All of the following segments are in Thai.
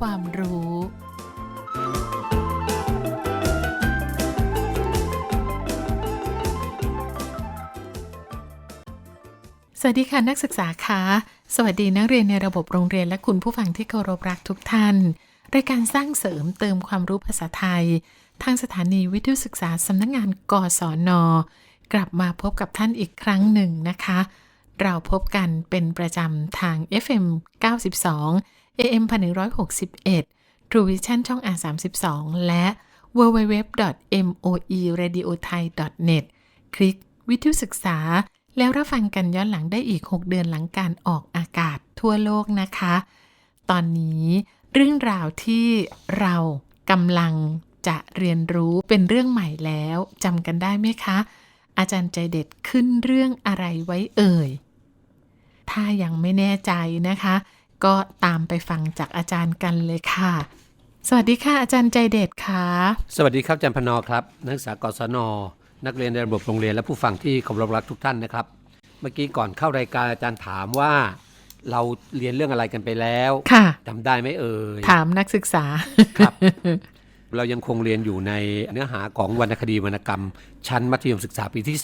ความรู้ สวัสดีค่ะนักศึกษาคะสวัสดีนักเรียนในระบบโรงเรียนและคุณผู้ฟังที่เคารพรักทุกท่านรายการสร้างเสริมเติมความรู้ภาษาไทย ทางสถานีวิทยุศึกษาสำนักงงานกศน กลับมาพบกับท่านอีกครั้งหนึ่งนะคะ เราพบกันเป็นประจำทาง FM 92 AM 1161 True Vision ช่อง R32 และ www.moeradiothai.net คลิกวิทยุศึกษา แล้วรับฟังกันย้อนหลังได้อีก 6 เดือนหลังการออกอากาศทั่วโลกนะคะ ตอนนี้เรื่องราวที่เรากำลังจะเรียนรู้เป็นเรื่องใหม่แล้วจำกันได้ไหมคะ อาจารย์ใจเด็ดขึ้นเรื่องอะไรไว้เอ่ย ถ้ายังไม่แน่ใจนะคะ ก็ตามไปฟังจากอาจารย์กันเลยค่ะ สวัสดีค่ะอาจารย์ใจเด็ดค่ะ สวัสดีครับอาจารย์พนอครับ นักศึกษากศน นักเรียนในระบบโรงเรียนและผู้ฟังที่เคารพรักทุกท่านนะครับ เมื่อกี้ก่อนเข้ารายการอาจารย์ถามว่าเราเรียนเรื่องอะไรกันไปแล้วค่ะจำได้ไหมเอ่ย ถามนักศึกษา ครับ เรายังคงเรียนอยู่ในเนื้อหาของวรรณคดีวรรณกรรม ชั้นมัธยมศึกษาปีที่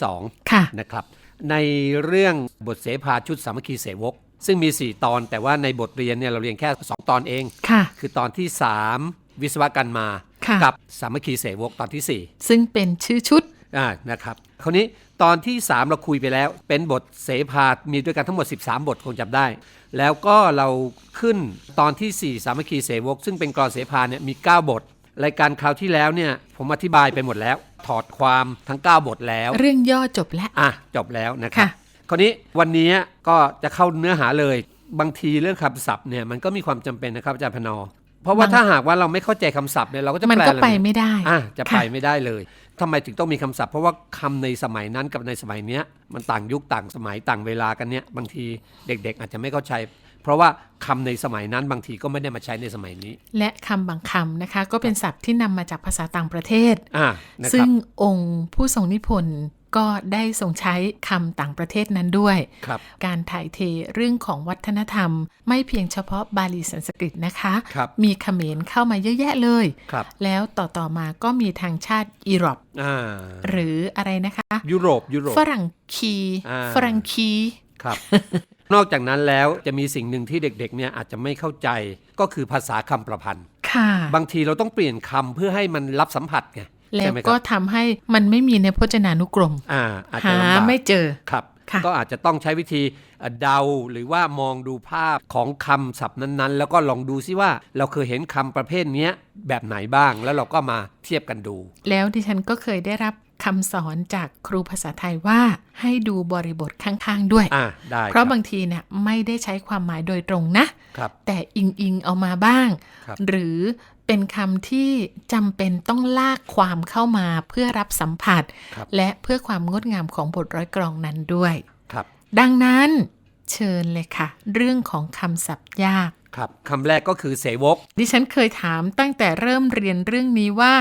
ค่ะ2นะครับ ในเรื่องบทเสภาชุดสามัคคีเสวก ซึ่งมี 4 ตอนแต่ว่าในบทเรียนเนี่ยเราเรียนแค่ 2 ตอนเองค่ะ คือตอนที่ 3 วิศวกันมาค่ะกับสามัคคีเสวกตอนที่ 4 ซึ่งเป็นชื่อชุดอ่านะครับคราวนี้ตอนที่ 3 เราคุยไปแล้ว เป็นบทเสภามีด้วยกันทั้งหมด 13 บทคงจำได้ แล้วก็เราขึ้นตอนที่ 4 สามัคคีเสวก ซึ่งเป็นกรอนเสภาเนี่ยมี 9 บท รายการคราวที่แล้วเนี่ยผมอธิบายไปหมดแล้ว ถอดความทั้ง 9 บทแล้ว เรื่องย่อจบแล้วอะจบแล้วนะครับ ค่ะคราวนี้วันนี้ก็จะเข้าเนื้อหาเลย บางทีเรื่องคำศัพท์เนี่ยมันก็มีความจำเป็นนะครับอาจารย์พนอ เพราะว่าถ้าหากว่าเราไม่เข้าใจคำศัพท์เนี่ยเราก็จะมันแปลก็อะไรไปไม่ได้อะจะไปค่ไม่ได้เลยทำไมถึงต้องมีคำศัพท์ เพราะว่าคำในสมัยนั้นกับในสมัยเนี้ยมันต่างยุคต่างสมัยต่างเวลากันเนี่ยบางทีเด็ก ๆ อาจจะไม่เข้าใจเพราะว่าคำในสมัยนั้นบางทีก็ไม่ได้มาใช้ในสมัยนี้ และคำบางคำนะคะ ก็เป็นศัพท์ที่นำมาจากภาษาต่างประเทศอ่านะคซึ่รังบองค์ผู้ทรงนิพนธ์ ก็ได้ทรงใช้คำต่างประเทศนั้นด้วยครับการถ่ายเทเรื่องของวัฒนธรรม ไม่เพียงเฉพาะบาลีสันสกฤตนะคะครับมีเขมรเข้ามาเยอะแยะเลยครับแล้วต่อต่อมาก็มีทางชาติอิรอปอ่าหรืออะไรนะคะ ยุโรปยุโรปฝรั่งคีอ่าฝรั่งคีครับนอกจากนั้นแล้วจะมีสิ่งหนึ่งที่เด็กๆเนี่ยอาจจะไม่เข้าใจก็คือภาษาคำประพันธ์ค่ะบางทีเราต้องเปลี่ยนคำเพื่อให้มันรับสัมผัสไง แล้ใช่วไหมคก็รับทำให้มันไม่มีในพจนานุกรมอ่าอาจจะหาลำบากไม่เจอครับค่ะก็อาจจะต้องใช้วิธีเอ่อเดาหรือว่ามองดูภาพของคำศัพท์นั้นๆ แล้วก็ลองดูซิว่าเราเคยเห็นคำประเภทเนี้ยแบบไหนบ้าง แล้วเราก็มาเทียบกันดู แล้วดิฉันก็เคยได้รับคำสอนจากครูภาษาไทยว่าให้ดูบริบทข้างๆด้วยอ่าได้เพราะคบางทีเนี่ยไม่ได้ใช้ความหมายโดยตรงนะครับแต่อิงอิงๆเอามาบ้างครับหรือ เป็นคำที่จำเป็นต้องลากความเข้ามาเพื่อรับสัมผัสครับและเพื่อความงดงามของบทร้อยกรองนั้นด้วย ครับ ดังนั้นเชิญเลยค่ะ เรื่องของคำศัพท์ยาก ครับคำแรกก็คือเสวก ดิฉันเคยถามตั้งแต่เริ่มเรียนเรื่องนี้ว่า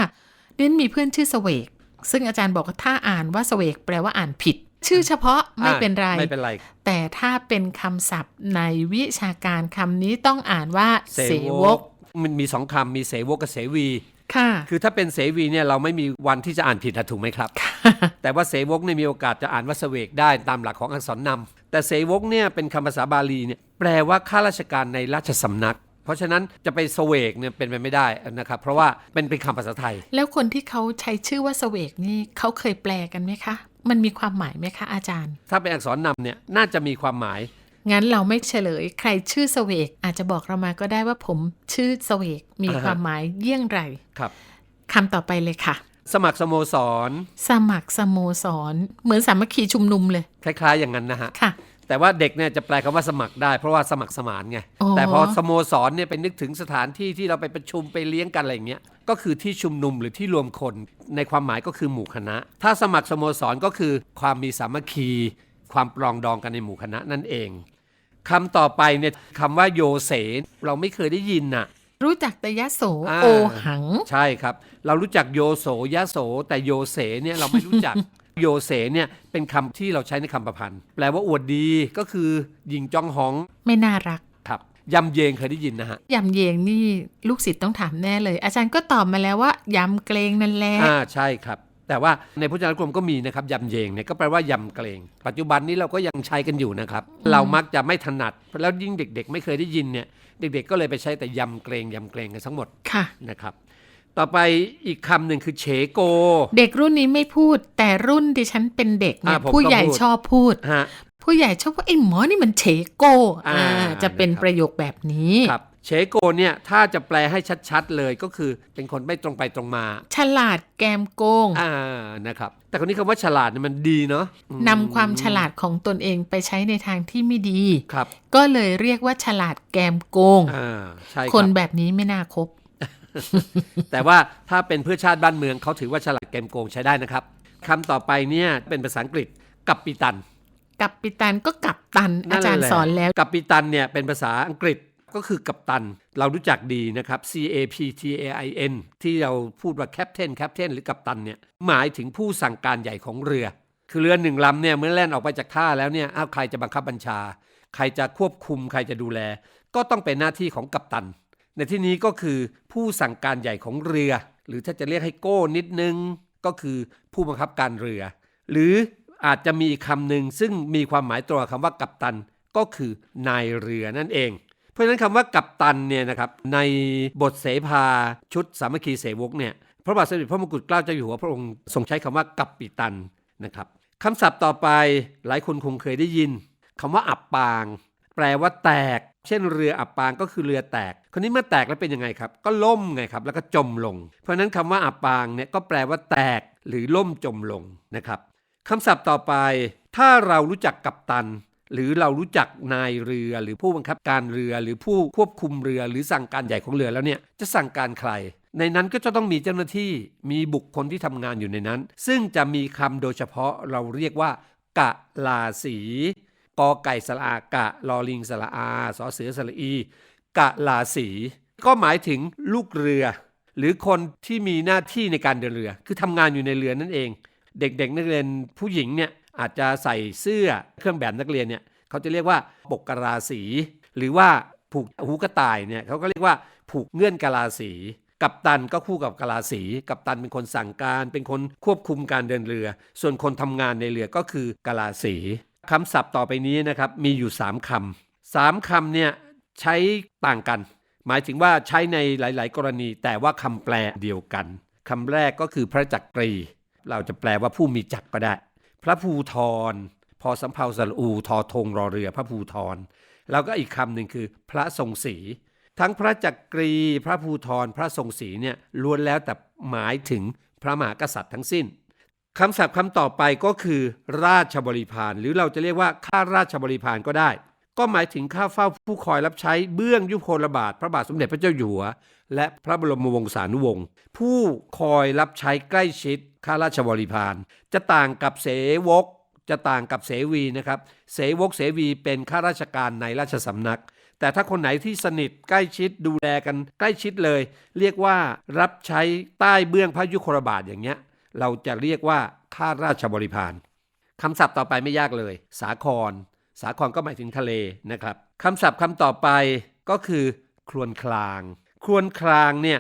เรียนมีเพื่อนชื่อเสวก ซึ่งอาจารย์บอกว่าถ้าอ่านว่าเสวกแปลว่าอ่านผิด ชื่อเฉพาะไม่อ่าเป็นไร ไม่เป็นไร แต่ถ้าเป็นคำศัพท์ในวิชาการคำนี้ต้องอ่านว่าเสวก มันมีสองคำมีเสวกกับเสวีค่ะ คือถ้าเป็นเสวีเนี่ยเราไม่มีวันที่จะอ่านผิดนะถูกไหมครับ แต่ว่าเสวกเนี่ยมีโอกาสจะอ่านว่าเสวกได้ตามหลักของอักษรนำแต่เสวกเนี่ยเป็นคำภาษาบาลีเนี่ยแปลว่าข้าราชการในราชสำนัก เพราะฉะนั้นจะไปเสวกเนี่ยเป็นไปไม่ได้นะครับ เพราะว่าเป็นเป็นคำภาษาไทย แล้วคนที่เขาใช้ชื่อว่าเสวกนี่เขาเคยแปลกันไหมคะ มันมีความหมายไหมคะอาจารย์ ถ้าเป็นอักษรนำเนี่ยน่าจะมีความหมาย งั้นเราไม่เฉลย ใครชื่อเสวก อาจจะบอกเรามาก็ได้ว่าผมชื่อเสวก มีอ่าฮะความหมายเยี่ยงไรครับคำต่อไปเลยค่ะ สมัครสโมสร สมัครสโมสร เหมือนสามัคคีชุมนุมเลย คล้ายๆ อย่างนั้นนะฮะค่ะแต่ว่าเด็กเนี่ยจะแปลคำว่าสมัครได้เพราะว่าสมัครสมานไงอ๋อแต่พอสโมสรเนี่ยไปนึกถึงสถานที่ที่เราไปประชุมไปเลี้ยงกันอะไรอย่างเงี้ยก็คือที่ชุมนุมหรือที่รวมคนในความหมายก็คือหมู่คณะ ถ้าสมัครสโมสรก็คือความมีสามัคคี ความปรองดองกันในหมู่คณะนั่นเอง คำต่อไปเนี่ยคำว่าโยเสเราไม่เคยได้ยินน่ะ รู้จักแต่ยะโสอ่าโอหัง ใช่ครับ เรารู้จักโยโสยะโส แต่โยเสเนี่ยเราไม่รู้จักโยเสเนี่ยเป็นคำที่เราใช้ในคำประพันธ์ แปลว่าอวดดีก็คือหญิงจ้องหอง ไม่น่ารักครับยำเยงเคยได้ยินนะฮะยำเยงนี่ลูกศิษย์ต้องถามแน่เลย อาจารย์ก็ตอบมาแล้วว่ายำเกรงนั่นแหละอ่าใช่ครับ แต่ว่าในพุทธจารกรมก็มีนะครับยำเยงเนี่ยก็แปลว่ายำเกรง ปัจจุบันนี้เราก็ยังใช้กันอยู่นะครับ เรามักจะไม่ถนัด แล้วยิ่งเด็ก ๆ ไม่เคยได้ยินเนี่ยเด็ก ๆ ก็เลยไปใช้แต่ยำเกรงยำเกรงกันทั้งหมดค่ะนะครับ ต่อไปอีกคำหนึ่งคือเฉโก เด็กรุ่นนี้ไม่พูด แต่รุ่นดิฉันเป็นเด็กเนี่ยอ่าผมก็ผู้ใหญ่พูดชอบพูดฮะผู้ใหญ่ชอบว่าไอ้หมอนี่มันเฉโกอ่าอ่าจะเป็นนะครับประโยคแบบนี้ครับ เฉโกเนี่ยถ้าจะแปลให้ชัดๆเลยก็คือเป็นคนไม่ตรงไปตรงมา ฉลาดแกมโกงอ่านะครับแต่คนนี้คำว่าฉลาดเนี่ยมันดีเนาะอืมนำความฉลาดของตนเองไปใช้ในทางที่ไม่ดีครับ ก็เลยเรียกว่าฉลาดแกมโกงอ่าใช่คคนรับแบบนี้ไม่น่าคบ แต่ว่าถ้าเป็นเพื่อชาติบ้านเมืองเขาถือว่าฉลาดเกมโกงใช้ได้นะครับคำต่อไปเนี่ยเป็นภาษาอังกฤษกัปปิตัน กับปิตันก็กับตันอาจารย์แหละสอนแล้ว กัปปิตันเนี่ยเป็นภาษาอังกฤษ ก็คือกัปตัน เรารู้จักดีนะครับ C A P T A I N ที่เราพูดว่าแคปเทนแคปเทนหรือกัปตันเนี่ยหมายถึงผู้สั่งการใหญ่ของเรือ คือเรือหนึ่งลำเนี่ยเมื่อแล่นออกไปจากท่าแล้วเนี่ยอ้าวใครจะบังคับบัญชา ใครจะควบคุม ใครจะดูแล ก็ต้องเป็นหน้าที่ของกัปตัน ในที่นี้ก็คือผู้สั่งการใหญ่ของเรือ หรือถ้าจะเรียกให้โก้นิดนึงก็คือผู้บังคับการเรือ หรืออาจจะมีคำหนึ่งซึ่งมีความหมายตรงกับคำว่ากัปตัน ก็คือนายเรือนั่นเอง เพราะฉะนั้นคำว่ากัปตันเนี่ยนะครับในบทเสภาชุดสามัคคีเสวกเนี่ยพระบาทสมเด็จพระมงกุฎเกล้าเจ้าอยู่หัวพระองค์ทรงใช้คำว่ากัปปิตันนะครับคำศัพท์ต่อไปหลายคนคงเคยได้ยินคำว่าอับปาง แปลว่าแตก เช่นเรืออับปางก็คือเรือแตกคนนี้เมื่อแตกแล้วเป็นยังไงครับ ก็ล่มไงครับ แล้วก็จมลง เพราะนั้นคำว่าอับปางเนี่ยก็แปลว่าแตกหรือล่มจมลงนะครับคำศัพท์ต่อไป ถ้าเรารู้จักกัปตัน หรือเรารู้จักนายเรือหรือผู้บังคับการเรือหรือผู้ควบคุมเรือหรือสั่งการใหญ่ของเรือแล้วเนี่ยจะสั่งการใคร ในนั้นก็จะต้องมีเจ้าหน้าที่มีบุคคลที่ทำงานอยู่ในนั้น ซึ่งจะมีคำโดยเฉพาะเราเรียกว่ากะลาสีกอไก่สระอากะลอลิงสระอาสอเสือสระอี กะลาสีก็หมายถึงลูกเรือ หรือคนที่มีหน้าที่ในการเดินเรือ คือทำงานอยู่ในเรือนั่นเอง เด็กๆนักเรียนผู้หญิงเนี่ย อาจจะใส่เสื้อเครื่องแบบนักเรียนเนี่ยเขาจะเรียกว่าปกกะลาสี หรือว่าผูกหูกระต่ายเนี่ยเขาก็เรียกว่าผูกเงื่อนกะลาสีกัปตันก็คู่กับกะลาสี กัปตันเป็นคนสั่งการ เป็นคนควบคุมการเดินเรือ ส่วนคนทำงานในเรือก็คือกะลาสีคำศัพท์ต่อไปนี้นะครับมีอยู่ 3คำสามคำเนี่ยใช้ต่างกัน หมายถึงว่าใช้ในหลาย ๆ กรณี แต่ว่าคำแปลเดียวกันคำแรกก็คือพระจักรี เราจะแปลว่าผู้มีจักรก็ได้ พระภูทร พอสำเภาสระอูทอทงรอเรือพระภูทร แล้วก็อีกคำหนึ่งคือพระทรงศรีทั้งพระจักรีพระภูทรพระทรงศรีเนี่ยล้วนแล้วแต่หมายถึงพระมหากษัตริย์ทั้งสิ้นคำศัพท์คำต่อไปก็คือ ราชบริพารหรือเราจะเรียกว่าข้าราชบริพารก็ได้ ก็หมายถึงข้าเฝ้าผู้คอยรับใช้เบื้องยุคลบาทพระบาทสมเด็จพระเจ้าอยู่หัว และพระบรมวงศานุวงศ์ผู้คอยรับใช้ใกล้ชิดข้าราชบริพารจะต่างกับเสวก จะต่างกับเสวีนะครับ เสวกเสวีเป็นข้าราชการในราชสำนัก แต่ถ้าคนไหนที่สนิทใกล้ชิดดูแลกันใกล้ชิดเลย เรียกว่ารับใช้ใต้เบื้องพระยุคลบาทอย่างเงี้ย เราจะเรียกว่าข้าราชบริพารคำศัพท์ต่อไปไม่ยากเลย สาคร สาครก็หมายถึงทะเลนะครับคำศัพท์คำต่อไปก็คือ ครวญคลาง ครวญคลางเนี่ย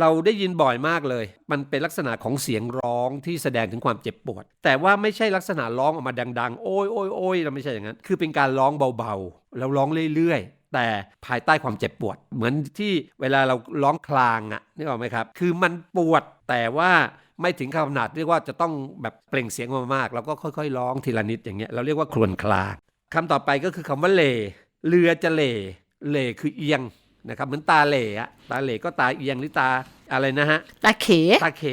เราได้ยินบ่อยมากเลย มันเป็นลักษณะของเสียงร้องที่แสดงถึงความเจ็บปวด แต่ว่าไม่ใช่ลักษณะร้องออกมาดัง ๆ โอ้ยโอ้ยโอ้ยเราไม่ใช่อย่างนั้น คือเป็นการร้องเบาๆ แล้วร้องเรื่อยๆ แต่ภายใต้ความเจ็บปวด เหมือนที่เวลาเราร้องคลางอะนึกออกไหมครับ คือมันปวดแต่ว่าไม่ถึงขนาดเรียกว่าจะต้องแบบเปล่งเสียงมามากๆ เราก็ค่อยๆ ร้องทีละนิดอย่างเงี้ย เราเรียกว่าครวญคลาง คำต่อไปก็คือคำว่าเหลเรือจะเหลเหลคือเอียงนะครับเหมือนตาเหลอะตาเหลก็ตาเอียงหรือตาอะไรนะฮะตาเขตาเข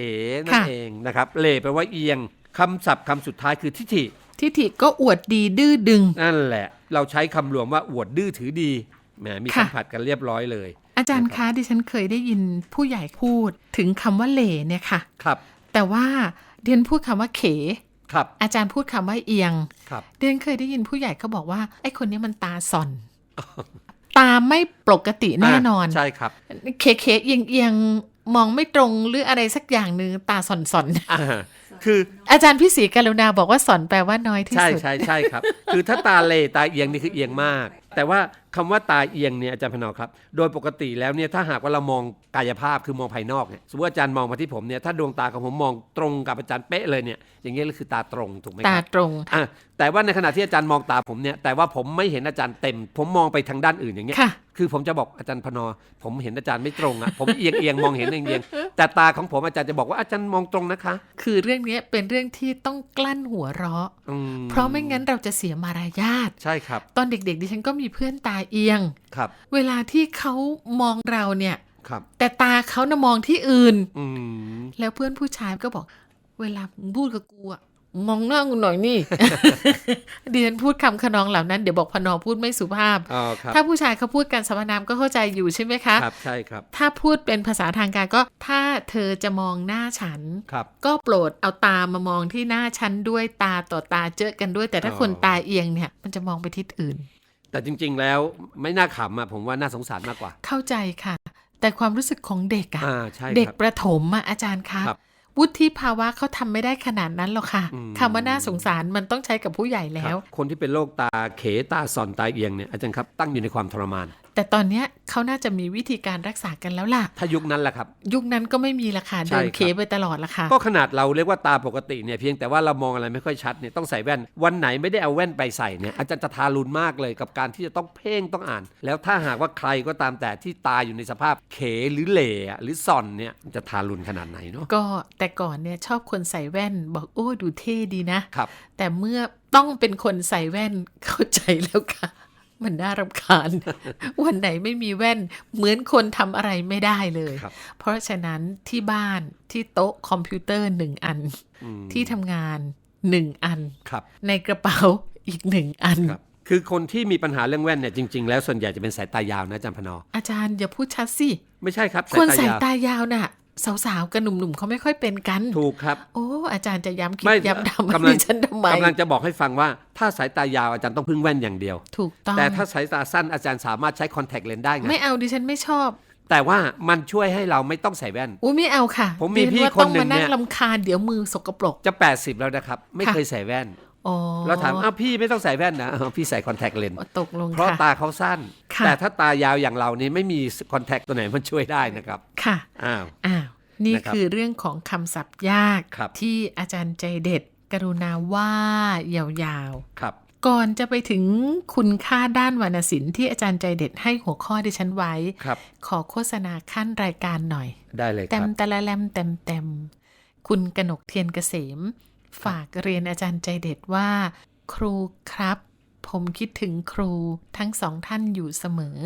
นั่นค่ะเองนะครับเหลแปลว่าเอียงคำศัพท์คำสุดท้ายคือทิฐิ ทิฐิก็อวดดีดื้อดึง นั่นแหละ เราใช้คำรวมว่าอวดดื้อถือดีแหมมีค่ะคำผัดกันเรียบร้อยเลย อาจารย์นะครับคะดิฉันเคยได้ยินผู้ใหญ่พูดถึงคำว่าเหล่เนี่ยค่ะ ครับ แต่ว่าเดียนพูดคำว่าเข ครับอาจารย์พูดคำว่าเอียงครับเดียนเคยได้ยินผู้ใหญ่เขาบอกว่าไอ้คนนี้มันตาส่อน ตาไม่ปกติแน่นอน ใช่ครับ เคเคเอียงเอียงมองไม่ตรงหรืออะไรสักอย่างหนึ่งตาส่อนส่อนอ่าคืออาจารย์พี่ศรีกรุณาบอกว่าส่อนแปลว่าน้อยที่ใช่สุดใช่ใช่ครับ คือถ้าตาเหลตาเอียงนี่คือเอียงมาก แต่ว่า คำว่าตาเอียงเนี่ยอาจารย์พนอครับ โดยปกติแล้วเนี่ยถ้าหากว่าเรามองกายภาพคือมองภายนอกเนี่ยสมมติว่าอาจารย์มองมาที่ผมเนี่ยถ้าดวงตาของผมมองตรงกับอาจารย์เป๊ะเลยเนี่ยอย่างเงี้ยก็คือตาตรงถูกไหมคตารับตรงอะแต่ว่าในขณะที่อาจารย์มองตาผมเนี่ยแต่ว่าผมไม่เห็นอาจารย์เต็ม ผมมองไปทางด้านอื่นอย่างเงี้ย ค่ะคือผมจะบอกอาจารย์พนอ ผมเห็นอาจารย์ไม่ตรงอะ ผมเอียงเอียงมองเห็นเอียงเอียงแต่ตาของผมอาจารย์จะบอกว่าอาจารย์มองตรงนะคะ คือเรื่องนี้เป็นเรื่องที่ต้องกลั้นหัวเราะอืมเพราะไม่งั้นเราจะเสียมารยาทใช่ครับ ตอนเด็กๆ ดิฉันก็มีเพื่อนตาเอียงครับ เวลาที่เขามองเราเนี่ยครับ แต่ตาเขานะมองที่อื่น อืมแล้วเพื่อนผู้ชายก็บอก เวลามึงพูดกับกูอะ มองหน้ากูหน่อยนี่ ดิฉันพูดคำขนองเหล่านั้นเดี๋ยวบอกพนอพูดไม่สุภาพอ๋อครับถ้าผู้ชายเขาพูดกันสรรพนามก็เข้าใจอยู่ใช่ไหมคะครับใช่ครับ ถ้าพูดเป็นภาษาทางการก็ถ้าเธอจะมองหน้าฉันครับก็โปรดเอาตามามองที่หน้าฉันด้วยตาต่อตาเจอกันด้วย แต่ถ้าอ๋อคนตาเอียงเนี่ย มันจะมองไปทิศอื่น แต่จริง ๆ แล้วไม่น่าขำอะผมว่าน่าสงสารมากกว่า เข้าใจค่ะ แต่ความรู้สึกของเด็กอะอ่าใช่เด็กครับประถมอะอาจารย์คะครับ วุฒิภาวะเขาทำไม่ได้ขนาดนั้นหรอกค่ะอืมคำว่าน่าสงสารมันต้องใช้กับผู้ใหญ่แล้วครับคนที่เป็นโรคตาเขตาส่อนตาเอียงเนี่ยอาจารย์ครับตั้งอยู่ในความทรมาน แต่ตอนเนี้ยเขาน่าจะมีวิธีการรักษากันแล้วล่ะ ถ้ายุคนั้นแหละครับ ยุคนั้นก็ไม่มีละค่ะใช่เดินครับเคไปตลอดละค่ะก็ขนาดเราเรียกว่าตาปกติเนี่ยเพียงแต่ว่าเรามองอะไรไม่ค่อยชัดเนี่ยต้องใส่แว่น วันไหนไม่ได้เอาแว่นไปใส่เนี่ยอาจารย์จะทารุณมากเลยกับการที่จะต้องเพ่งต้องอ่าน แล้วถ้าหากว่าใครก็ตามแต่ที่ตาอยู่ในสภาพเขหรือเหล่อะหรือส่อนเนี่ยจะทารุณขนาดไหนเนาะก็แต่ก่อนเนี่ยชอบคนใส่แว่นบอกโอ้ดูเท่ดีนะครับแต่เมื่อต้องเป็นคนใส่แว่นเข้าใจแล้วค่ะ มันน่ารำคาญ วันไหนไม่มีแว่น เหมือนคนทำอะไรไม่ได้เลยครับเพราะฉะนั้นที่บ้านที่โต๊ะคอมพิวเตอร์หนึ่งอันอืมที่ทำงานหนึ่งอันครับในกระเป๋าอีกหนึ่งอันครับคือคนที่มีปัญหาเรื่องแว่นเนี่ยจริงๆแล้วส่วนใหญ่จะเป็นสายตายาวนะอาจารย์พนออาจารย์อย่าพูดชัดสิ ไม่ใช่ครับคนสาสายยตายาวตายาวน่ะ สาวๆกับหนุ่มๆเขาไม่ค่อยเป็นกัน ถูกครับ โอ้ อาจารย์จะย้ำคิดไม่ย้ำทำกำลัให้งฉันทำไมกำลังจะบอกให้ฟังว่า ถ้าสายตายาวอาจารย์ต้องพึ่งแว่นอย่างเดียว ถูกต้องแต่ถ้าสายตาสั้นอาจารย์สามารถใช้คอนแทคเลนส์ได้ไงไม่เอาดิฉันไม่ชอบ แต่ว่ามันช่วยให้เราไม่ต้องใส่แว่นอุ้ยไม่เอาค่ะ ผมมีดิฉัพี่ว่าคนต้องหนึ่มางนั่เนี่งยลำคาญเดี๋ยวมือสกปรกจะ 80 แล้วนะครับ ไม่ค่ะเคยใส่แว่นอ๋อ เราถามอ้าวพี่ไม่ต้องใส่แว่นนะอ้าวพี่ใส่คอนแทคเลนส์ตกลงเพราะค่ะตาเขาสั้นค่ะแต่ถ้าตายาวอย่างเรานี่ไม่มีคอนแทคตัวไหนมันช่วยได้นะครับ ค่ะอ้าวอ้าวนี่นะครับคือเรื่องของคำศัพท์ยากครับที่อาจารย์ใจเด็ด กรุณาว่ายาวครับๆก่อนจะไปถึงคุณค่าด้านวรรณศิลป์ที่อาจารย์ใจเด็ดให้หัวข้อดิฉันไว้ครับขอโฆษณาขั้นรายการหน่อย ได้เลยคเต็รัมบตะละแลมเต็มเต็ม คุณกนกเทียนเกษม ฝากเรียนอาจารย์ใจเด็ดว่า ครูครับ ผมคิดถึงครูทั้งสองท่านอยู่เสมอ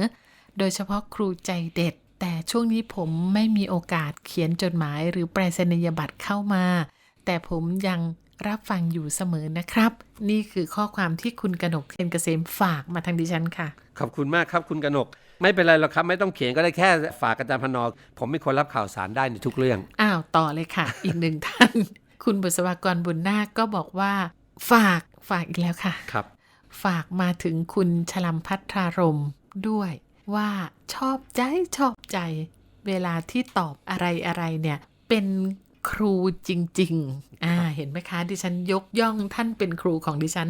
โดยเฉพาะครูใจเด็ด แต่ช่วงนี้ผมไม่มีโอกาสเขียนจดหมายหรือไปรษณียบัตรเข้ามา แต่ผมยังรับฟังอยู่เสมอนะครับ นี่คือข้อความที่คุณกนกเทียนเกษมฝากมาทางดิฉันค่ะ ขอบคุณมากครับคุณกนก ไม่เป็นไรหรอกครับ ไม่ต้องเขียนก็ได้แค่ฝากอาจารย์พนอผมเป็นคนรับข่าวสารได้ในทุกเรื่อง อ้าว ต่อเลยค่ะ อีกหนึ่งท่าน คุณบุษวากรบุญนาคก็บอกว่า ฝากฝากอีกแล้วค่ะครับ ฝากมาถึงคุณชลัมพัทรารมด้วยว่าชอบใจชอบใจ เวลาที่ตอบอะไรอะไรเนี่ย เป็นครูจริง ๆ อ่า เห็นไหมคะ ดิฉันยกย่องท่านเป็นครูของดิฉัน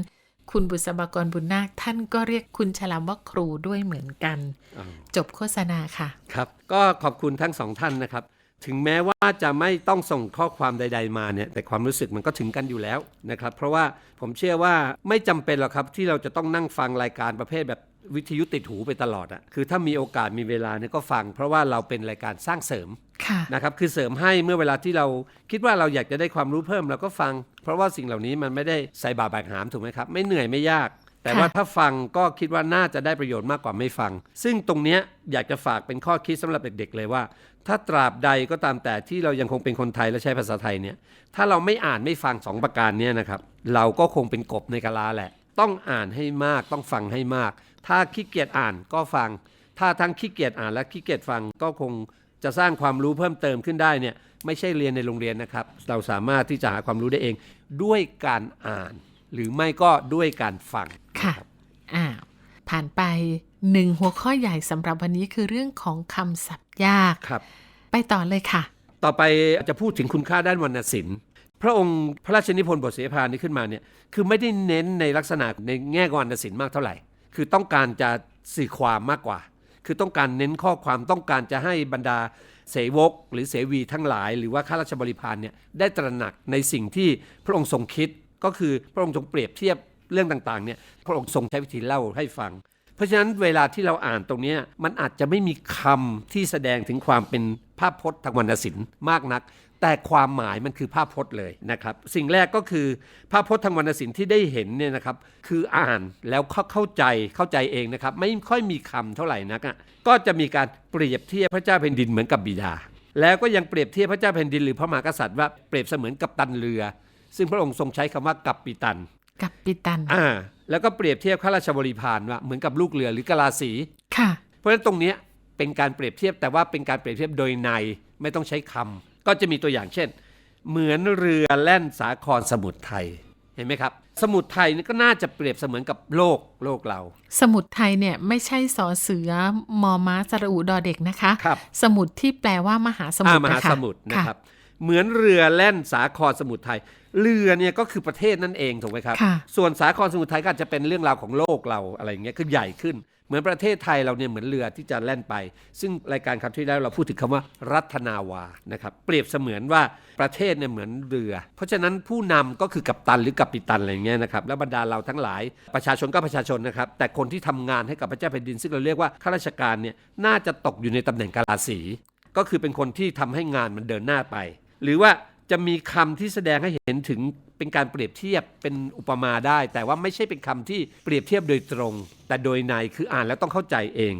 คุณบุษบากรบุญนาคท่านก็เรียกคุณชลัมว่าครูด้วยเหมือนกันอ้าวจบโฆษณาค่ะ ครับ ก็ขอบคุณทั้งสองท่านนะครับ ถึงแม้ว่าจะไม่ต้องส่งข้อความใด ๆ มาเนี่ยแต่ความรู้สึกมันก็ถึงกันอยู่แล้วนะครับ เพราะว่าผมเชื่อว่าไม่จำเป็นหรอกครับที่เราจะต้องนั่งฟังรายการประเภทแบบวิทยุติดหูไปตลอดอะคือถ้ามีโอกาสมีเวลาเนี่ยก็ฟัง เพราะว่าเราเป็นรายการสร้างเสริมค่ะนะครับคือเสริมให้เมื่อเวลาที่เราคิดว่าเราอยากจะได้ความรู้เพิ่มเราก็ฟัง เพราะว่าสิ่งเหล่านี้มันไม่ได้ใส่บาตรแบกหามถูกไหมครับ ไม่เหนื่อยไม่ยากแต่ค่ะว่าถ้าฟังก็คิดว่าน่าจะได้ประโยชน์มากกว่าไม่ฟัง ซึ่งตรงเนี้ยอยากจะฝากเป็นข้อคิดสำหรับเด็กๆเลยว่า ถ้าตราบใดก็ตามแต่ที่เรายังคงเป็นคนไทยและใช้ภาษาไทยเนี่ย ถ้าเราไม่อ่านไม่ฟังสองประการเนี้นะครับ เราก็คงเป็นกบในกะลาแหละ ต้องอ่านให้มาก ต้องฟังให้มาก ถ้าขี้เกียจอ่านก็ฟัง ถ้าทั้งขี้เกียจอ่านและขี้เกียจฟังก็คงจะสร้างความรู้เพิ่มเติมขึ้นได้เนี่ยไม่ใช่เรียนในโรงเรียนนะครับ เราสามารถที่จะหาความรู้ได้เอง ด้วยการอ่าน หรือไม่ก็ด้วยการฟังค่ะอ้าวผ่านไป หนึ่งหัวข้อใหญ่สำหรับวันนี้คือเรื่องของคำศัพท์ยาก ครับ ไปต่อเลยค่ะ ต่อไปจะพูดถึงคุณค่าด้านวรรณศิลป์ พระองค์พระราชนิพนธ์บทเสภานี้ขึ้นมาเนี่ย คือไม่ได้เน้นในลักษณะในแง่วรรณศิลป์มากเท่าไหร่คือคือต้องการจะสื่อความมากกว่า คือต้องการเน้นข้อความต้องการจะให้บรรดาเสวกหรือเสวีทั้งหลาย หรือว่าข้าราชบริพารเนี่ยได้ตระหนักในสิ่งที่พระองค์ทรงคิดก็คือพระองค์ทรงเปรียบเทียบเรื่องต่างๆเนี่ยพระองค์ทรงใช้วิธีเล่าให้ฟัง เพราะฉะนั้นเวลาที่เราอ่านตรงเนี้ยมันอาจจะไม่มีคำที่แสดงถึงความเป็นภาพพจน์ทางวรรณศิลป์มากนัก แต่ความหมายมันคือภาพพจน์เลยนะครับ สิ่งแรกก็คือภาพพจน์ทางวรรณศิลป์ที่ได้เห็นเนี่ยนะครับ คืออ่านแล้วเข้าเข้าใจเข้าใจเองนะครับ ไม่ค่อยมีคำเท่าไหร่นักอะก็จะมีการเปรียบเทียบพระเจ้าแผ่นดินเหมือนกับบิดา แล้วก็ยังเปรียบเทียบพระเจ้าแผ่นดินหรือพระมหากษัตริย์ว่าเปรียบเสมือนกับตันเรือ ซึ่งพระองค์ทรงใช้คำว่ากัปปิตันกับปิตันอ่า แล้วก็เปรียบเทียบข้าราชบริพารว่าเหมือนกับลูกเรือหรือกะลาสีค่ะ เพราะฉะนั้นตรงเนี้ยเป็นการเปรียบเทียบแต่ว่าเป็นการเปรียบเทียบโดยในไม่ต้องใช้คำก็จะมีตัวอย่างเช่น เหมือนเรือแล่นสาครสมุทรไทยเห็นไหมครับ สมุทรไทยนี่ก็น่าจะเปรียบเสมือนกับโลกโลกเรา สมุดไทยเนี่ยไม่ใช่สอเสือมอม้าสระอูดอเด็กนะคะครับสมุดที่แปลว่ามหาสมุอ่าทรมหานะคะสมุทรนะครับเหมือนเรือแล่นสาครสมุทรไทย เรือเนี่ยก็คือประเทศนั่นเองถูกไหมครับค่ะส่วนสาครสมุทรไทยก็อาจจะเป็นเรื่องราวของโลกเราอะไรอย่างเงี้ยคือใหญ่ขึ้น เหมือนประเทศไทยเราเนี่ยเหมือนเรือที่จะแล่นไป ซึ่งรายการครั้งที่แล้วเราพูดถึงคำว่ารัตนาวานะครับเปรียบเสมือนว่าประเทศเนี่ยเหมือนเรือ เพราะฉะนั้นผู้นำก็คือกัปตันหรือกัปปิตันอะไรอย่างเงี้ยนะครับแล้วบรรดาเราทั้งหลายประชาชนก็ประชาชนนะครับแต่คนที่ทำงานให้กับพระเจ้าแผ่นดิน ซึ่งเราเรียกว่าข้าราชการเนี่ยน่าจะตกอยู่ในตำแหน่งกาลาสี ก็คือเป็นคนที่ทำให้งานมันเดินหน้าไป หรือว่า จะมีคำที่แสดงให้เห็นถึงเป็นการเปรียบเทียบเป็นอุปมาได้ แต่ว่าไม่ใช่เป็นคำที่เปรียบเทียบโดยตรง แต่โดยในคืออ่านแล้วต้องเข้าใจเอง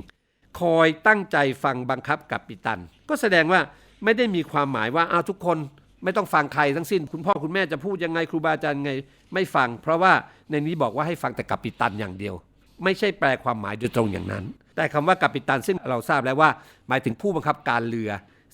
คอยตั้งใจฟังบังคับกับปิตัน ก็แสดงว่าไม่ได้มีความหมายว่าอ้าวทุกคนไม่ต้องฟังใครทั้งสิ้น คุณพ่อคุณแม่จะพูดยังไงครูบาอาจารย์ไงไม่ฟัง เพราะว่าในนี้บอกว่าให้ฟังแต่กับปิตันอย่างเดียว ไม่ใช่แปลความหมายโดยตรงอย่างนั้น แต่คำว่ากับปิตันซึ่งเราทราบแล้วว่า หมายถึงผู้บังคับการเรือ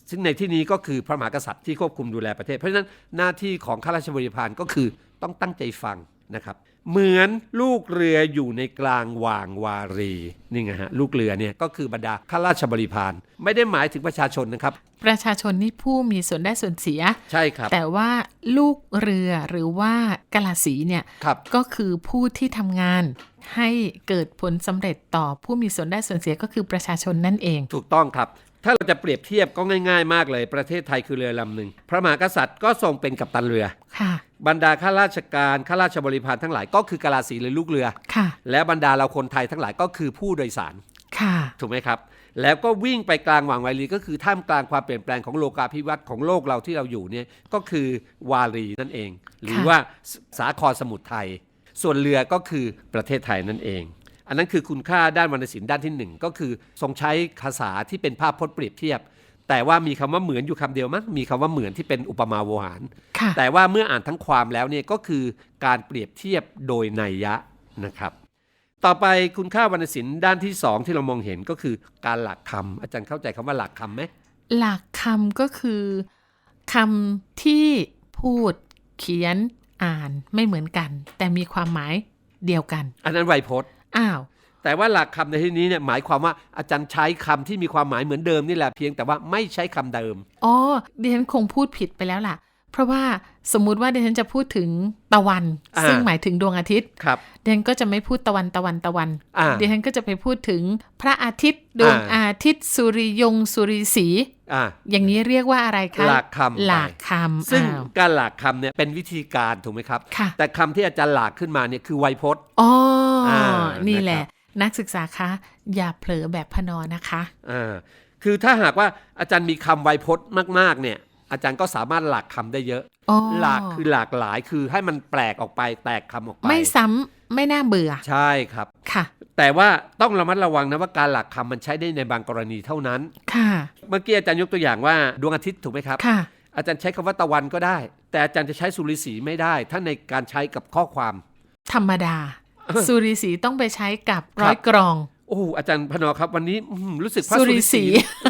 ซึ่งในที่นี้ก็คือพระมหากษัตริย์ที่ควบคุมดูแลประเทศ เพราะฉะนั้นหน้าที่ของข้าราชบริพารก็คือต้องตั้งใจฟังนะครับเหมือนลูกเรืออยู่ในกลางว่างวารีนี่ไงฮะลูกเรือเนี่ยก็คือบรรดาข้าราชบริพารไม่ได้หมายถึงประชาชนนะครับ ประชาชนนี่ผู้มีส่วนได้ส่วนเสีย ใช่ครับ แต่ว่าลูกเรือหรือว่ากะลาสีเนี่ยครับก็คือผู้ที่ทำงานให้เกิดผลสำเร็จต่อผู้มีส่วนได้ส่วนเสียก็คือประชาชนนั่นเอง ถูกต้องครับ ถ้าเราจะเปรียบเทียบก็ง่าย ๆ มากเลย ประเทศไทยคือเรือลำหนึ่งพระมหากษัตริย์ก็ทรงเป็นกัปตันเรือค่ะบรรดาข้าราชการข้าราชบริพารทั้งหลายก็คือกาลาสีหรือลูกเรือค่ะและบรรดาเราคนไทยทั้งหลายก็คือผู้โดยสารค่ะถูกไหมครับ แล้วก็วิ่งไปกลางหว่างวารีก็คือท่ามกลางความเปลี่ยนแปลงของโลกาภิวัตน์ของโลกเราที่เราอยู่เนี่ยก็คือวารีนั่นเอง หรือค่ะว่าสสาครสมุทรไทย ส่วนเรือก็คือประเทศไทยนั่นเอง อันนั้นคือคุณค่าด้านวรรณศิลป์ด้านที่หนึ่งก็คือทรงใช้ภาษาที่เป็นภาพพจน์เปรียบเทียบ แต่ว่ามีคำว่าเหมือนอยู่คำเดียวมั้งมีคำว่าเหมือนที่เป็นอุปมาโวหารค่ะแต่ว่าเมื่ออ่านทั้งความแล้วเนี่ยก็คือการเปรียบเทียบโดยนัยยะนะครับ ต่อไปคุณค่าวรรณศิลป์ด้านที่สองที่เรามองเห็นก็คือการหลักคำอาจารย์เข้าใจคำว่าหลักคำไหมหลักคำก็คือคำที่พูดเขียนอ่านไม่เหมือนกัน แต่มีความหมายเดียวกัน อันนั้นไวยพจน์ อ้าวแต่ว่าหลักคำในที่นี้เนี่ยหมายความว่าอาจารย์ใช้คำที่มีความหมายเหมือนเดิมนี่แหละเพียงแต่ว่าไม่ใช้คำเดิม อ๋อดิฉันคงพูดผิดไปแล้วล่ะ เพราะว่าสมมุติว่าดิฉันจะพูดถึงตะวันอ่าซึ่งหมายถึงดวงอาทิตย์ครับดิฉันก็จะไม่พูดตะวันตะวันตะวันอ่าดิฉันก็จะไปพูดถึงพระอาทิตย์ดวงอ่าอาทิตย์สุริยงสุริศรีอ่าอย่างนี้เรียกว่าอะไรคะหลักคำไปหลักคำซึ่งอ้าวการหลักคำเนี่ยเป็นวิธีการถูกไหมครับค่ะแต่คำที่อาจารย์หลักขึ้นมาเนี่ยคือไวยพจน์อ๋ออานี่นะครับแหละ นักศึกษาคะ อย่าเผลอแบบพนอนะคะอ่าคือถ้าหากว่าอาจารย์มีคำไวยพจน์มาก ๆ เนี่ย อาจารย์ก็สามารถหลักคำได้เยอะอ๋อหลากคือหลากหลายคือให้มันแปลกออกไปแตกคำออกไป ไม่ซ้ำไม่น่าเบื่อ ใช่ครับค่ะ แต่ว่าต้องระมัดระวังนะว่าการหลักคำมันใช้ได้ในบางกรณีเท่านั้นค่ะ เมื่อกี้อาจารย์ยกตัวอย่างว่าดวงอาทิตย์ถูกไหมครับค่ะ อาจารย์ใช้คำว่าตะวันก็ได้ แต่อาจารย์จะใช้สุริสีไม่ได้ ถ้าในการใช้กับข้อความ ธรรมดา สุริสีต้องไปใช้กับร้อยกรอง โอ้โหอาจารย์พนอครับวันนี้อื้อหือรู้สึกพระสุสุริริสีสี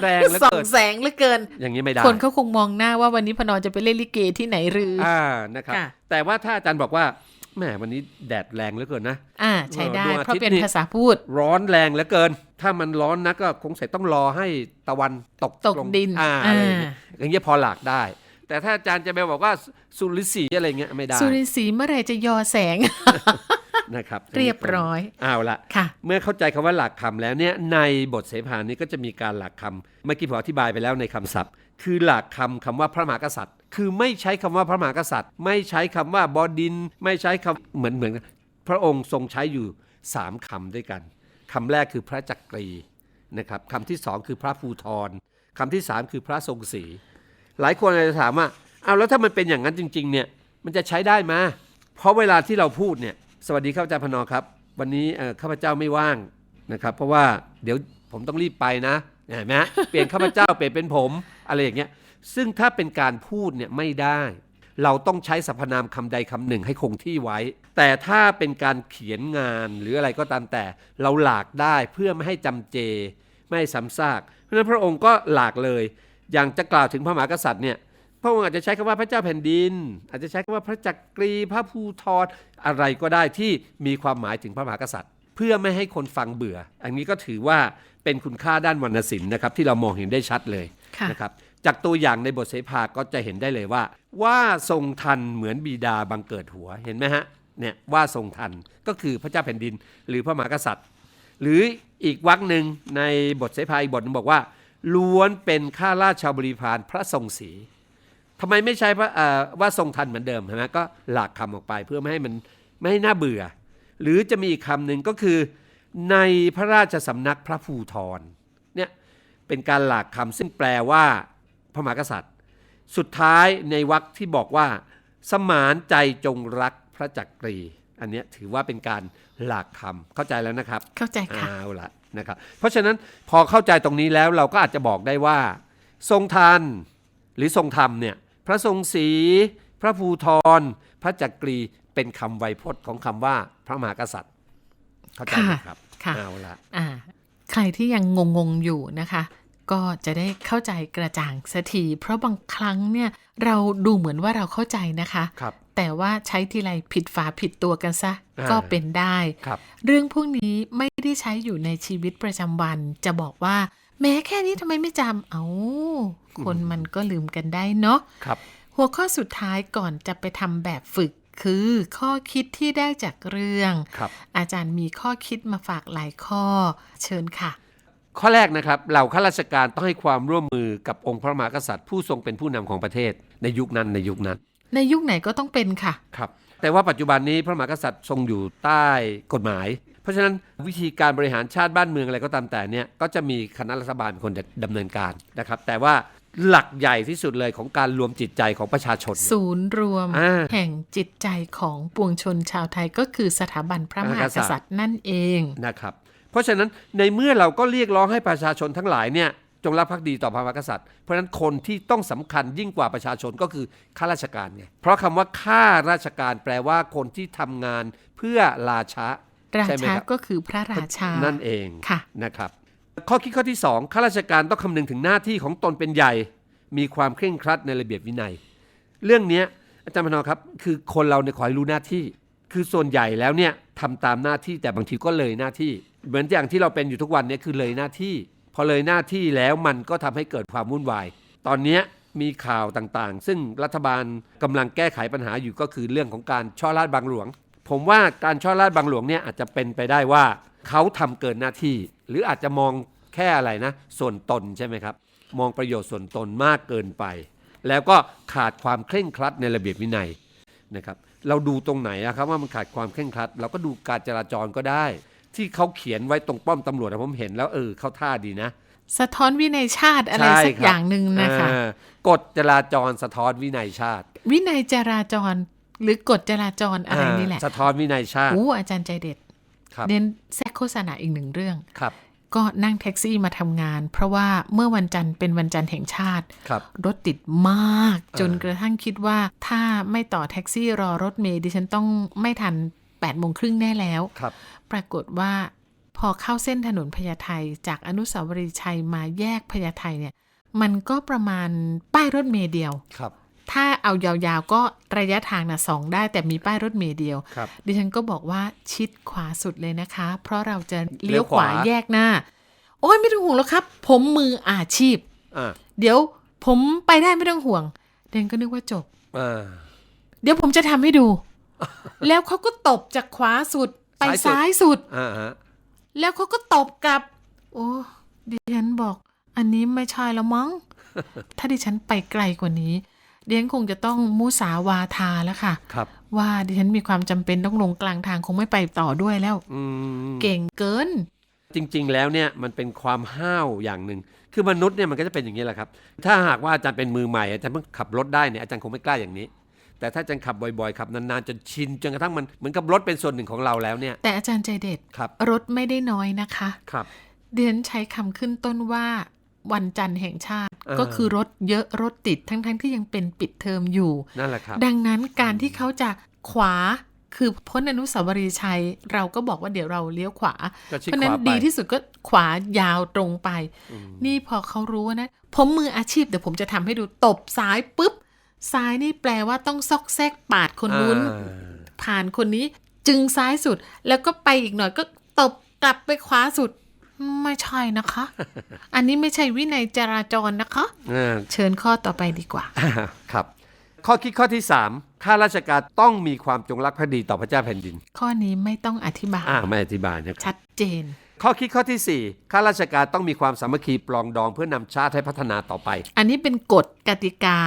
แรงเหลือส่องเกินแสงเหลือเกิน อย่างนี้ไม่ได้ คนเขาคงมองหน้าว่าวันนี้พนอจะไปเล่นลิเกที่ไหนหรือออ่านะครับค่ะแต่ว่าถ้าอาจารย์บอกว่าแหมวันนี้แดดแรงเหลือเกินนะอ่าใช้ได้ดวงอาเพราะทิตย์เป็นนี่ภาษาพูด ร้อนแรงเหลือเกิน ถ้ามันร้อนนักก็คงใส่ต้องรอให้ตะวันตกตกลงดินอ่าอะไรอย่างเงี้ยอ่าอย่างเงี้ยพอหลากได้แต่ถ้าอาจารย์จะไปบอกว่าสุริสีอะไรเงี้ยไม่ได้ สุริสีเมื่อไหร่จะยอแสง นะครับเรียบร้อยเอาละค่ะเมื่อเข้าใจคำว่าหลักคำแล้วเนี่ยในบทเสภานี้ก็จะมีการหลักคำเมื่อกี้ผมอธิบายไปแล้วในคำศัพท์ คือหลักคำคำว่าพระมหากษัตริย์ คือไม่ใช้คำว่าพระมหากษัตริย์ ไม่ใช้คำว่าบดินทร์ไม่ใช้คำเหมือนเหมือนพระองค์ทรงใช้อยู่สามคำด้วยกันคำแรกคือพระจักรีนะครับคำที่สองคือพระภูทรคำที่สามคือพระทรงศรีหลายคนอาจจะถามว่าเอาแล้วถ้ามันเป็นอย่างนั้นจริง ๆ เนี่ยมันจะใช้ได้ไหมาเพราะเวลาที่เราพูดเนี่ย สวัสดีครับอาจารย์พนอครับ วันนี้ข้าพเจ้าไม่ว่างนะครับ เพราะว่าเดี๋ยวผมต้องรีบไปนะเห็นไหมเปลี่ยนข้าพเจ้าเปลี่ยนเป็นผมอะไรอย่างเงี้ยซึ่งถ้าเป็นการพูดเนี่ยไม่ได้ เราต้องใช้สรรพนามคำใดคำหนึ่งให้คงที่ไว้ แต่ถ้าเป็นการเขียนงานหรืออะไรก็ตามแต่ เราหลากได้เพื่อไม่ให้จำเจ ไม่ให้ซ้ำซาก เพราะฉะนั้นพระองค์ก็หลากเลย อย่างจะกล่าวถึงพระมหากษัตริย์เนี่ยพระองค์อาจจะใช้คำว่าพระเจ้าแผ่นดิน อาจจะใช้คำว่าพระจักรีพระภูทร อะไรก็ได้ที่มีความหมายถึงพระมหากษัตริย์ เพื่อไม่ให้คนฟังเบื่อ อันนี้ก็ถือว่าเป็นคุณค่าด้านวรรณศิลป์นะครับที่เรามองเห็นได้ชัดเลยค่ะนะครับจากตัวอย่างในบทเสภาก็จะเห็นได้เลยว่า ว่าทรงทันเหมือนบิดาบังเกิดหัวเห็นไหมฮะเนี่ยว่าทรงทันก็คือพระเจ้าแผ่นดิน หรือพระมหากษัตริย์ หรืออีกวรรคหนึ่งในบทเสภาอีกบทหนึงบอกว่าล้วนเป็นข้าราชบริพารพระทรงศรี ทำไมไม่ใช้พระเอ่อว่าทรงทันเหมือนเดิมเห็นไหมก็หลากคำออกไปเพื่อไม่ให้มันไม่ให้น่าเบื่อ หรือจะมีอีกคำหนึ่งก็คือในพระราชสำนักพระภูทรเนี่ยเป็นการหลากคำซึ่งแปลว่าพระมหากษัตริย์ สุดท้ายในวรรคที่บอกว่า สมานใจจงรักพระจักรี อันเนี้ยถือว่าเป็นการหลากคำเข้าใจแล้วนะครับ เข้าใจค่ะเอาละนะครับเพราะฉะนั้นพอเข้าใจตรงนี้แล้วเราก็อาจจะบอกได้ว่า ทรงทานหรือทรงธรรมเนี่ย พระทรงศรีพระภูทรพระจักรีเป็นคำไวยพจน์ของคำว่าพระมหากษัตริย์ เข้าใจไหมครับค่ะเอาละอ่าใครที่ยังงงๆอยู่นะคะ ก็จะได้เข้าใจกระจ่างสักทีเพราะบางครั้งเนี่ยเราดูเหมือนว่าเราเข้าใจนะคะครับแต่ว่าใช้ทีไรผิดฝาผิดตัวกันซะอ่าก็เป็นได้ครับเรื่องพวกนี้ไม่ได้ใช้อยู่ในชีวิตประจำวัน จะบอกว่า แม้แค่นี้ทำไมไม่จำเอาคนมันก็ลืมกันได้เนาะครับ หัวข้อสุดท้ายก่อนจะไปทำแบบฝึกคือข้อคิดที่ได้จากเรื่องครับอาจารย์มีข้อคิดมาฝากหลายข้อ เชิญค่ะ ข้อแรกนะครับเหล่าข้าราชการต้องให้ความร่วมมือกับองค์พระมหากษัตริย์ผู้ทรงเป็นผู้นำของประเทศ ในยุคนั้นในยุคนั้น ในยุคไหนก็ต้องเป็นค่ะ ครับ แต่ว่าปัจจุบันนี้พระมหากษัตริย์ทรงอยู่ใต้กฎหมาย เพราะฉะนั้นวิธีการบริหารชาติบ้านเมืองอะไรก็ตามแต่เนี่ยก็จะมีคณะรัฐบาลเป็นคนดำเนินการนะครับ แต่ว่าหลักใหญ่ที่สุดเลยของการรวมจิตใจของประชาชนเนี่ยศูนย์รวมอ่าแห่งจิตใจของปวงชนชาวไทยก็คือสถาบันพระมหากษัตริย์นั่นเองนะครับ เพราะฉะนั้นในเมื่อเราก็เรียกร้องให้ประชาชนทั้งหลายเนี่ยจงรักภักดีต่อพระมหากษัตริย์ เพราะฉะนั้นคนที่ต้องสำคัญยิ่งกว่าประชาชนก็คือข้าราชการไงเพราะคำว่าข้าราชการแปลว่าคนที่ทำงานเพื่อราชะ ราใช่ไหมชาครับก็คือพระราชา นั่นเองค่ะนะครับ ข้อคิดข้อที่ 2 ข้าราชการต้องคำนึงถึงหน้าที่ของตนเป็นใหญ่ มีความเคร่งครัดในระเบียบวินัย เรื่องเนี้ยอาจารย์พนอครับ คือคนเราเนี่ยขอให้รู้หน้าที่ คือส่วนใหญ่แล้วเนี่ยทำตามหน้าที่แต่บางทีก็เลยหน้าที่ เหมือนอย่างที่เราเป็นอยู่ทุกวันเนี่ยคือเลยหน้าที่ พอเลยหน้าที่แล้วมันก็ทำให้เกิดความวุ่นวาย ตอนเนี้ยมีข่าวต่างๆ ซึ่งรัฐบาลกำลังแก้ไขปัญหาอยู่ก็คือเรื่องของการช่อราดบางหลวง ผมว่าการช่อราดบางหลวงเนี่ยอาจจะเป็นไปได้ว่าเขาทำเกินหน้าที่ หรืออาจจะมองแค่อะไรนะ ส่วนตนใช่ไหมครับ มองประโยชน์ส่วนตนมากเกินไป แล้วก็ขาดความเคร่งครัดในระเบียบวินัยนะครับเราดูตรงไหนอะครับว่ามันขาดความเคร่งครัด เราก็ดูการจราจรก็ได้ ที่เขาเขียนไว้ตรงป้อมตำรวจอะผมเห็นแล้วเออเข้าท่าดีนะ สะท้อนวินัยชาติอะไรใช่สักครับอย่างหนึ่งนะคะอ่ากฎจราจรสะท้อนวินัยชาติ วินัยจราจร หรือกฎจราจรอะไรนี่แหละอ่าสะท้อนวินัยชาติอู้อาจารย์ใจเด็ดครับเน้นแทรกโฆษณาอีกหนึ่งเรื่องครับ ก็นั่งแท็กซี่มาทำงาน เพราะว่าเมื่อวันจันทร์เป็นวันจันทร์แห่งชาติครับรถติดมาก จนกระทั่งคิดว่าถ้าไม่ต่อแท็กซี่รอรถเมล์ดิฉันต้องไม่ทัน8ปดโมงครึ่งแน่แล้วครับ ปรากฏว่าพอเข้าเส้นถนนพญาไทจากอนุสาวรีย์ชัยมาแยกพญาไทเนี่ย มันก็ประมาณป้ายรถเมล์เดียวครับ ถ้าเอายาวๆก็ระยะทางนะสองได้แต่มีป้ายรถเมล์เดียวครับดิฉันก็บอกว่าชิดขวาสุดเลยนะคะ เพราะเราจะเลี้เลี้ยยววขขวาวาแยกหน้า โอ้ยไม่ต้องห่วงแล้วครับ ผมมืออาชีพอ่าเดี๋ยวผมไปได้ไม่ต้องห่วง เดนก็นึกว่าจบอ่าเดี๋ยวผมจะทำให้ดู แล้วเขาก็ตบจากขวาสุดไปซ้ายสุดซ้ายสุดอ่าฮะแล้วเขาก็ตบกลับ โอ้ดิฉันบอก อันนี้ไม่ใช่แล้วมั้ง ถ้าดิฉันไปไกลกว่านี้ ดิฉันคงจะต้องมุสาวาทาแล้วค่ะครับว่าดิฉันมีความจำเป็นต้องลงกลางทางคงไม่ไปต่อด้วยแล้วอืมเก่งเกิน จริง ๆ แล้วเนี่ยมันเป็นความห้าวอย่างหนึ่งคือมนุษย์เนี่ยมันก็จะเป็นอย่างนี้แหละครับ ถ้าหากว่าอาจารย์เป็นมือใหม่อาจารย์เพิ่งขับรถได้เนี่ยอาจารย์คงไม่กล้าอย่างนี้ แต่ถ้าอาจารย์ขับบ่อยๆขับนานๆจนชินจนกระทั่งมันเหมือนกับรถเป็นส่วนหนึ่งของเราแล้วเนี่ย แต่อาจารย์ใจเด็ดครับรถไม่ได้น้อยนะคะครับเดือนใช้คำขึ้นต้นว่า วันจันทร์แห่งชาติเออก็คือรถเยอะรถติดทั้งๆทที่ยังเป็นปิดเทอมอยู่นั่นแหละครับดังนั้นการที่เขาจะขวาคือพ้นอนุสาวรีย์ชัย เราก็บอกว่าเดี๋ยวเราเลี้ยวขวาก็ชิดเพราะฉะนั้นขวาไปดีที่สุดก็ขวายาวตรงไปอืมนี่พอเขารู้นะ ผมมืออาชีพเดี๋ยวผมจะทำให้ดูตบซ้ายปุ๊บ ซ้ายนี่แปลว่าต้องซอกแซกปาดคนนู้นอ่าผ่านคนนี้จึงซ้ายสุด แล้วก็ไปอีกหน่อยก็ตบกลับไปขวาสุด ไม่ใช่นะคะ อันนี้ไม่ใช่วินัยจราจรนะคะอ่าเชิญข้อต่อไปดีกว่า ครับ ข้อคิดข้อที่ 3 ข้าราชการต้องมีความจงรักภักดีต่อพระเจ้าแผ่นดิน ข้อนี้ไม่ต้องอธิบาย อ่าไม่อธิบายนะครับชัดเจน ข้อคิดข้อทีสี่ 4 ข้าราชการต้องมีความสามัคคีปลองดองเพื่อนำชาติให้พัฒนาต่อไป อันนี้เป็นกฎกติกา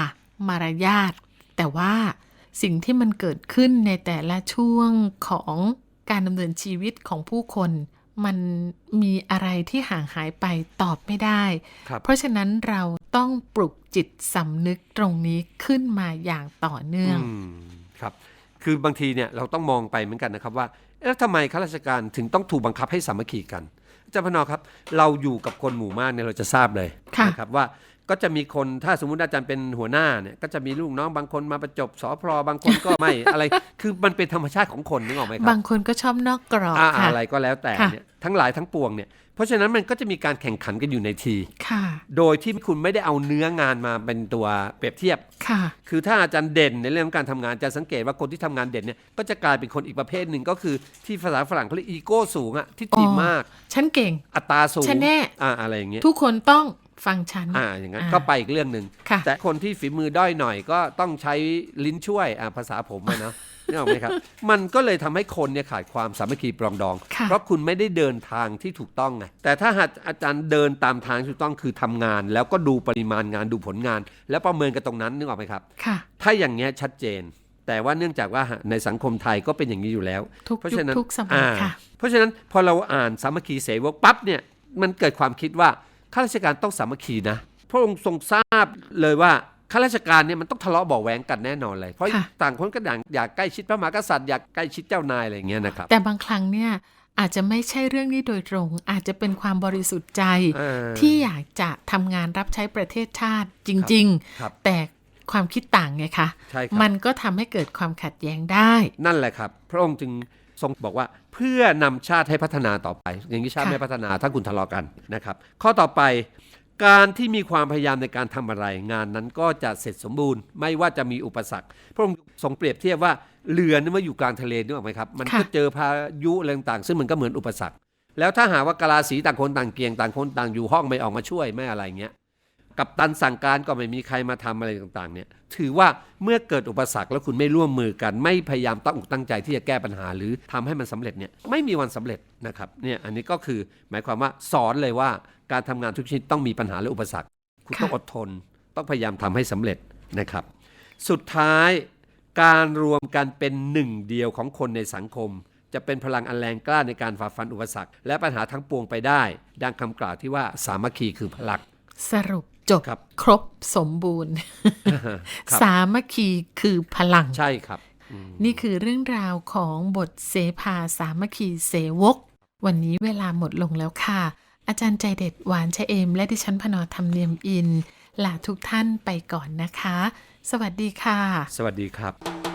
มารยาท แต่ว่าสิ่งที่มันเกิดขึ้นในแต่ละช่วงของการดำเนินชีวิตของผู้คน มันมีอะไรที่ห่างหายไปตอบไม่ได้ครับเพราะฉะนั้นเราต้องปลุกจิตสำนึกตรงนี้ขึ้นมาอย่างต่อเนื่องอืมครับ คือบางทีเนี่ยเราต้องมองไปเหมือนกันนะครับว่าเอ๊ะแล้วทำไมข้าราชการถึงต้องถูกบังคับให้สามัคคีกันอาจารย์พนอครับ เราอยู่กับคนหมู่มากเนี่ยเราจะทราบเลยค่ะนะครับว่า ก็จะมีคนถ้าสมมุติอาจารย์เป็นหัวหน้าเนี่ยก็จะมีลูกน้องบางคนมาประจบสอพลบางคนก็ไม่อะไร คือมันเป็นธรรมชาติของคนนึกออกไหมครับบางคนก็ชอบนอกกรอบอ่าค่ะอะไรก็แล้วแต่ค่ะเนี่ยทั้งหลายทั้งปวงเนี่ยเพราะฉะนั้นมันก็จะมีการแข่งขันกันอยู่ในทีค่ะ โดยที่คุณไม่ได้เอาเนื้องานมาเป็นตัวเปรียบเทียบค่ะ คือถ้าอาจารย์เด่นในเรื่องของการทำงานจะสังเกตว่าคนที่ทำงานเด่นเนี่ยก็จะกลายเป็นคนอีกประเภทหนึ่งก็คือที่ภาษาฝรั่งเขาเรียกอีโก้สูงอะที่ตีอ๋อมากฉันเก่งอัตราสูงฉันแน่อ่าอะไรอย่างเงี้ยทุกคนต้อง ฟังฉันอ่าอย่างนั้นอ่าก็ไปอีกเรื่องหนึ่งค่ะแต่คนที่ฝีมือด้อยหน่อยก็ต้องใช้ลิ้นช่วยอ่าภาษาผมอะเนาะนี่ออกไหมครับ มันก็เลยทำให้คนเนี่ยขาดความสามัคคีปรองดองค่ะเพราะคุณไม่ได้เดินทางที่ถูกต้องไง แต่ถ้าหากอาจารย์เดินตามทางที่ถูกต้องคือทำงาน แล้วก็ดูปริมาณงานดูผลงาน แล้วประเมินกันตรงนั้นนึกออกไหมครับค่ะถ้าอย่างเงี้ยชัดเจน แต่ว่าเนื่องจากว่าในสังคมไทยก็เป็นอย่างนี้อยู่แล้วทุกเพราะยุคฉะนั้นทุกสมัยอ่าค่ะ เพราะฉะนั้นพอเราอ่านสามัคคีเสวกปั๊บเนี่ยมันเกิดความคิดว่า ข้าราชการต้องสามัคคีนะ พระองค์ทรงทราบเลยว่าข้าราชการเนี่ยมันต้องทะเลาะเบาะแหวงกันแน่นอนเลย เพราะค่ะต่างคนก็อยากอยากใกล้ชิดพระมหากษัตริย์อยากใกล้ชิดเจ้านายอะไรอย่างเงี้ยนะครับ แต่บางครั้งเนี่ยอาจจะไม่ใช่เรื่องนี้โดยตรง อาจจะเป็นความบริสุทธิ์ใจเออที่อยากจะทำงานรับใช้ประเทศชาติจริงครับๆแต่ความคิดต่างไงคะใช่ครับมันก็ทำให้เกิดความขัดแย้งได้ นั่นแหละครับ พระองค์จึง ทรงบอกว่าเพื่อนำชาติให้พัฒนาต่อไป อย่างนี้ชาติค่ะไม่พัฒนาถ้าคุณทะเลาะกันนะครับ ข้อต่อไปการที่มีความพยายามในการทำอะไร งานนั้นก็จะเสร็จสมบูรณ์ ไม่ว่าจะมีอุปสรรคพระองค์ทรงเปรียบเทียบว่าเรือนี่เมื่ออยู่กลางทะเลนึกออกไหมครับมันก็ค่ะเจอพายุอะไรต่างๆซึ่งมันก็เหมือนอุปสรรค แล้วถ้าหากว่ากะลาสีต่างคนต่างเกียงต่างคนต่างอยู่ห้องไม่ออกมาช่วยไม่อะไรเงี้ย กับตันสั่งการก็ไม่มีใครมาทำอะไรต่างๆเนี่ยถือว่าเมื่อเกิดอุปสรรคแล้วคุณไม่ร่วมมือกัน ไม่พยายามตั้งอกตั้งใจที่จะแก้ปัญหาหรือทำให้มันสำเร็จเนี่ยไม่มีวันสำเร็จนะครับเนี่ยอันนี้ก็คือหมายความว่าสอนเลยว่าการทำงานทุกชนิดต้องมีปัญหาและอุปสรรค คุณต้องอดทน ต้องพยายามทำให้สำเร็จนะครับ สุดท้ายการรวมกันเป็นหนึ่งเดียวของคนในสังคม จะเป็นพลังอันแรงกล้าในการฝ่าฟันอุปสรรค และปัญหาทั้งปวงไปได้ ดังคำกล่าวที่ว่าสามัคคีคือพลังสรุป จบครับครบสมบูรณ์ครับสามัคคีคือพลัง ใช่ครับอืมนี่คือเรื่องราวของบทเสภาสามัคคีเสวก วันนี้เวลาหมดลงแล้วค่ะ อาจารย์ใจเด็ดหวานชะเอม และดิฉันพนอธรรมเนียมอินลาทุกท่านไปก่อนนะคะ สวัสดีค่ะ สวัสดีครับ